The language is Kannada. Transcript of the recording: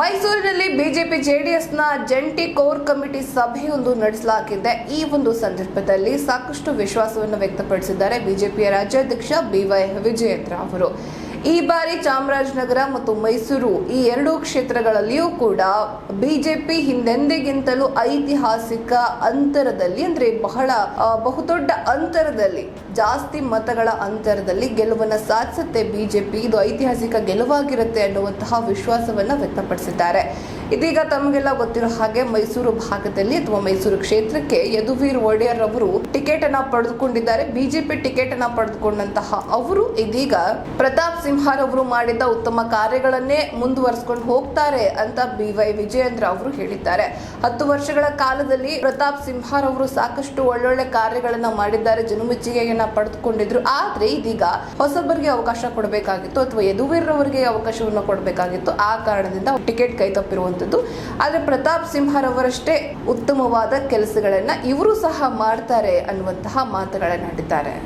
ಮೈಸೂರಿನಲ್ಲಿ ಬಿಜೆಪಿ ಜೆಡಿಎಸ್ನ ಜಂಟಿ ಕೋರ್ ಕಮಿಟಿ ಸಭೆಯೊಂದು ನಡೆಸಲಾಗಿದೆ. ಈ ಒಂದು ಸಂದರ್ಭದಲ್ಲಿ ಸಾಕಷ್ಟು ವಿಶ್ವಾಸವನ್ನು ವ್ಯಕ್ತಪಡಿಸಿದ್ದಾರೆ ಬಿಜೆಪಿಯ ರಾಜ್ಯಾಧ್ಯಕ್ಷ ಬಿವೈ ವಿಜಯೇಂದ್ರ ಅವರು. ಈ ಬಾರಿ ಚಾಮರಾಜನಗರ ಮತ್ತು ಮೈಸೂರು ಈ ಎರಡೂ ಕ್ಷೇತ್ರಗಳಲ್ಲಿಯೂ ಕೂಡ ಬಿಜೆಪಿ ಹಿಂದೆಂದಿಗಿಂತಲೂ ಐತಿಹಾಸಿಕ ಅಂತರದಲ್ಲಿ ಅಂದ್ರೆ ಬಹಳ ಬಹುದೊಡ್ಡ ಅಂತರದಲ್ಲಿ, ಜಾಸ್ತಿ ಮತಗಳ ಅಂತರದಲ್ಲಿ ಗೆಲುವನ್ನ ಸಾಧಿಸುತ್ತೆ ಬಿಜೆಪಿ. ಇದು ಐತಿಹಾಸಿಕ ಗೆಲುವಾಗಿರುತ್ತೆ ಅನ್ನುವಂತಹ ವಿಶ್ವಾಸವನ್ನ ವ್ಯಕ್ತಪಡಿಸಿದ್ದಾರೆ. ಇದೀಗ ತಮಗೆಲ್ಲ ಗೊತ್ತಿರೋ ಹಾಗೆ ಮೈಸೂರು ಭಾಗದಲ್ಲಿ ಅಥವಾ ಮೈಸೂರು ಕ್ಷೇತ್ರಕ್ಕೆ ಯದುವೀರ್ ಒಡೆಯರ್ ಅವರು ಟಿಕೆಟ್ ಅನ್ನ ಪಡೆದುಕೊಂಡಿದ್ದಾರೆ. ಬಿಜೆಪಿ ಟಿಕೆಟ್ ಅನ್ನ ಪಡೆದುಕೊಂಡಂತಹ ಅವರು ಇದೀಗ ಪ್ರತಾಪ್ ಸಿಂಹರವರು ಮಾಡಿದ ಉತ್ತಮ ಕಾರ್ಯಗಳನ್ನೇ ಮುಂದುವರಿಸಿಕೊಂಡು ಹೋಗ್ತಾರೆ ಅಂತ ಬಿ ವೈ ವಿಜಯೇಂದ್ರ ಅವರು ಹೇಳಿದ್ದಾರೆ. ಹತ್ತು ವರ್ಷಗಳ ಕಾಲದಲ್ಲಿ ಪ್ರತಾಪ್ ಸಿಂಹರವರು ಸಾಕಷ್ಟು ಒಳ್ಳೊಳ್ಳೆ ಕಾರ್ಯಗಳನ್ನ ಮಾಡಿದ್ದಾರೆ. ಜನಮೆಚ್ಚುಗೆಯನ್ನ ಪಡೆದುಕೊಂಡಿದ್ರು. ಆದ್ರೆ ಇದೀಗ ಹೊಸಬರಿಗೆ ಅವಕಾಶ ಕೊಡಬೇಕಾಗಿತ್ತು ಅಥವಾ ಯದುವೀರ್ ಅವರಿಗೆ ಅವಕಾಶವನ್ನು ಕೊಡಬೇಕಾಗಿತ್ತು. ಆ ಕಾರಣದಿಂದ ಟಿಕೆಟ್ ಕೈ ತಪ್ಪಿರುವಂತದ್ದು ಆದರೆ ಪ್ರತಾಪ್ ಸಿಂಹರವರಷ್ಟೇ ಉತ್ತಮವಾದ ಕೆಲಸಗಳನ್ನು ಇವರು ಸಹ ಮಾಡ್ತಾರೆ ಅನ್ನುವಂತಹ ಮಾತುಗಳನ್ನಾಡಿದ್ದಾರೆ